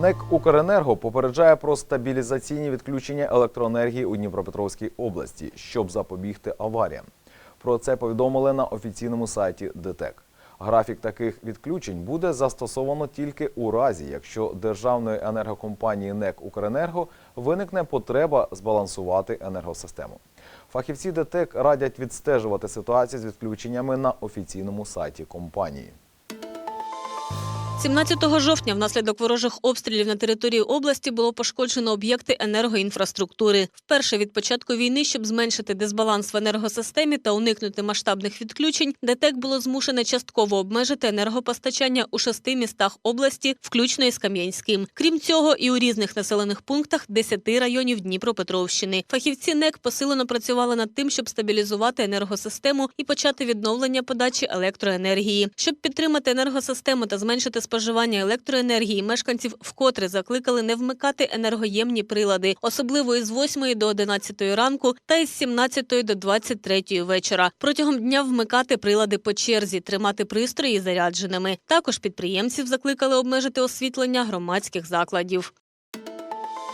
НЕК Укренерго попереджає про стабілізаційні відключення електроенергії у Дніпропетровській області, щоб запобігти аваріям. Про це повідомили на офіційному сайті ДТЕК. Графік таких відключень буде застосовано тільки у разі, якщо державної енергокомпанії НЕК Укренерго виникне потреба збалансувати енергосистему. Фахівці ДТЕК радять відстежувати ситуацію з відключеннями на офіційному сайті компанії. 17 жовтня внаслідок ворожих обстрілів на території області було пошкоджено об'єкти енергоінфраструктури. Вперше від початку війни, щоб зменшити дисбаланс в енергосистемі та уникнути масштабних відключень, ДТЕК було змушене частково обмежити енергопостачання у шести містах області, включно із Кам'янським. Крім цього, і у різних населених пунктах 10 районів Дніпропетровщини. Фахівці НЕК посилено працювали над тим, щоб стабілізувати енергосистему і почати відновлення подачі електроенергії. Щоб підтримати енергосистему та зменшити споживання електроенергії, мешканців вкотре закликали не вмикати енергоємні прилади, особливо із 8 до 11 ранку та із 17 до 23 вечора. Протягом дня вмикати прилади по черзі, тримати пристрої зарядженими. Також підприємців закликали обмежити освітлення громадських закладів.